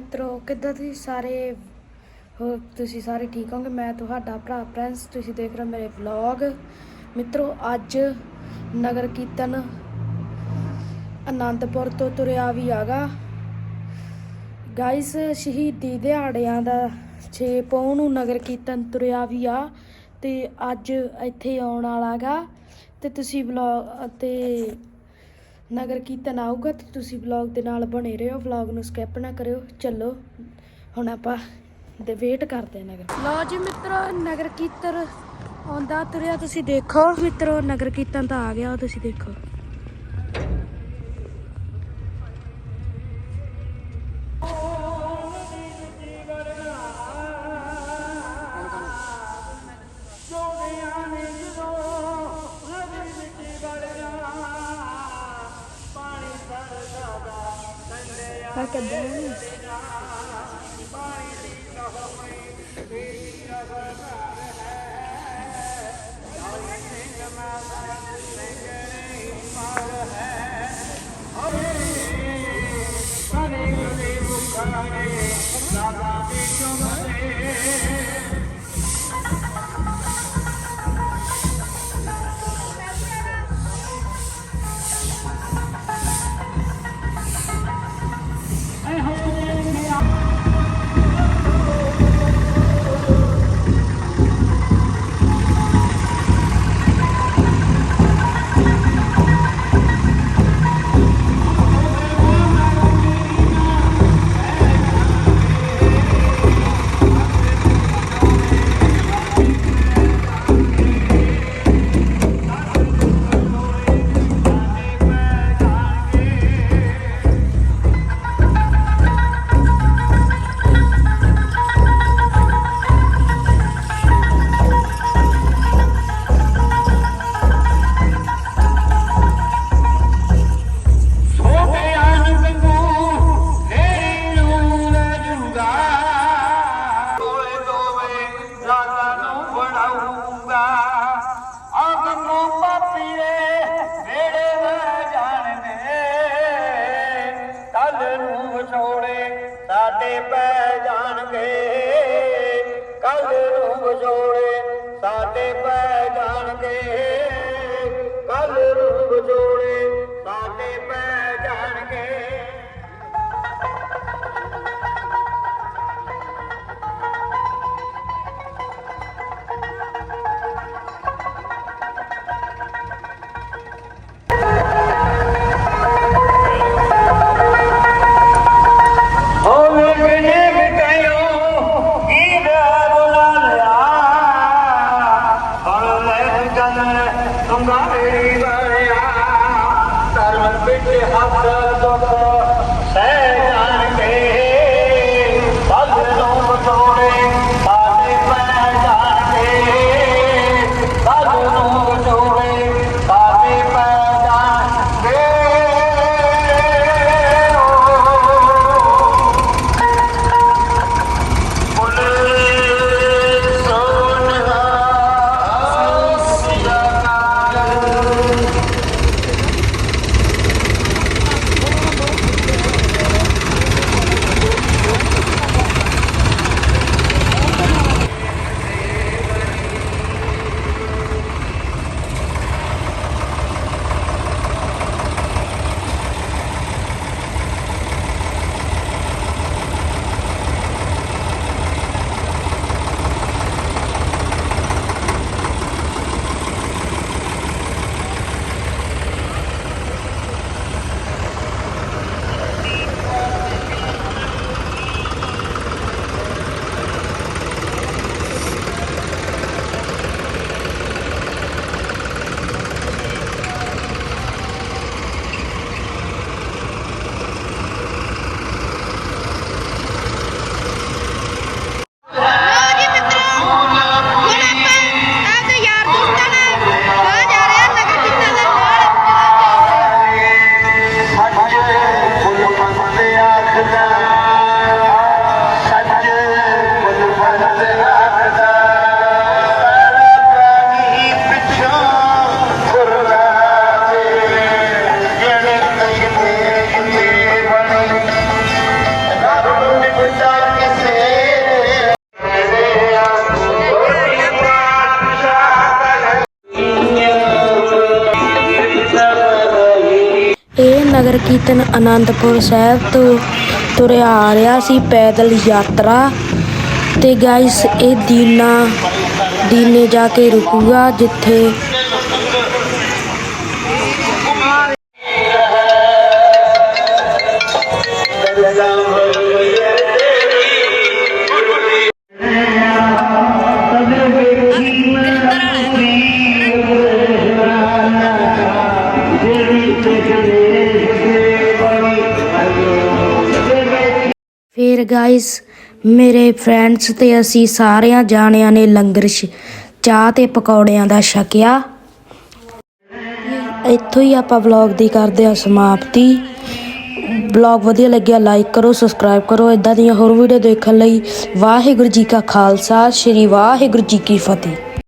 ਮਿੱਤਰੋ, ਕਿੱਦਾਂ ਤੁਸੀਂ ਸਾਰੇ ਹੋ ਤੁਸੀਂ ਸਾਰੇ ਠੀਕ ਹੋਗੇ ਮੈਂ ਤੁਹਾਡਾ ਭਰਾ ਪ੍ਰਿੰਸ, ਤੁਸੀਂ ਦੇਖ ਰਹੇ ਹੋ ਮੇਰੇ ਵਲੌਗ। ਮਿੱਤਰੋ, ਅੱਜ ਨਗਰ ਕੀਰਤਨ ਆਨੰਦਪੁਰ ਤੋਂ ਤੁਰਿਆ ਵੀ ਆਗਾ। ਗਾਇਸ ਸ਼ਹੀਦੀ ਦਿਹਾੜਿਆਂ ਦਾ 6 ਪੌਂ ਨੂੰ ਨਗਰ ਕੀਰਤਨ ਤੁਰਿਆ ਵੀ ਆ ਤੇ ਅੱਜ ਇੱਥੇ ਆਉਣ ਵਾਲਾਗਾ ਤੇ ਤੁਸੀਂ ਵਲੌਗ, ਤੇ ਨਗਰ ਕੀਰਤਨ ਆਊਗਾ ਤੇ ਤੁਸੀਂ ਵਲੌਗ ਦੇ ਨਾਲ ਬਣੇ ਰਹੋ ਵਲੌਗ ਨੂੰ ਸਕਿਪ ਨਾ ਕਰਿਓ। ਚੱਲੋ, ਹੁਣ ਆਪਾਂ ਦੇ ਵੇਟ ਕਰਦੇ ਹਾਂ ਨਗਰ। ਲਓ ਜੀ ਮਿੱਤਰੋ, ਨਗਰ ਕੀਰਤਨ ਆਉਂਦਾ ਤੁਰਿਆ, ਤੁਸੀਂ ਦੇਖੋ ਮਿੱਤਰੋ, ਨਗਰ ਕੀਰਤਨ ਤਾਂ ਆ ਗਿਆ, ਉਹ ਤੁਸੀਂ ਦੇਖੋ। ਆ ਕਿੱਦਾਂ ਸੋਹਣਿਆਂ ਨੂੰ ਵਿਛੋੜੇ ਸਾਡੇ ਪੈ ਜਾਣਗੇ। ਕੱਲ ਨੂੰ ਵਿਛੋੜੇ ਸਾਡੇ ਪੈ হাত দেওয়ার জন্য ਨਗਰ ਕੀਰਤਨ ਆਨੰਦਪੁਰ ਸਾਹਿਬ ਤੋਂ ਤੁਰਿਆ ਆ ਰਿਹਾ ਸੀ ਪੈਦਲ ਯਾਤਰਾ। ਤੇ ਗਾਇਸ ਇਹ ਦੀਨਾ ਦੀਨੇ ਜਾ ਕੇ ਰੁਕੂਗਾ, ਜਿੱਥੇ ਫਿਰ ਗਾਇਸ ਮੇਰੇ ਫਰੈਂਡਸ ਤੇ ਅਸੀਂ ਸਾਰਿਆਂ ਜਾਣਿਆਂ ਨੇ ਲੰਗਰ ਛ- ਚਾਹ ਤੇ ਪਕੌੜਿਆਂ ਦਾ ਛਕਿਆ ਇੱਥੋਂ ਹੀ ਆਪਾਂ ਵਲੌਗ ਦੀ ਕਰਦੇ ਹਾਂ ਸਮਾਪਤੀ। ਵਲੌਗ ਵਧੀਆ ਲੱਗਿਆ ਲਾਈਕ ਕਰੋ ਸਬਸਕ੍ਰਾਈਬ ਕਰੋ ਇਦਾਂ ਦੀਆਂ ਹੋਰ ਵੀਡੀਓ ਦੇਖਣ ਲਈ ਵਾਹਿਗੁਰੂ ਜੀ ਕਾ ਖਾਲਸਾ, ਸ੍ਰੀ ਵਾਹਿਗੁਰੂ ਜੀ ਕੀ ਫਤਿਹ।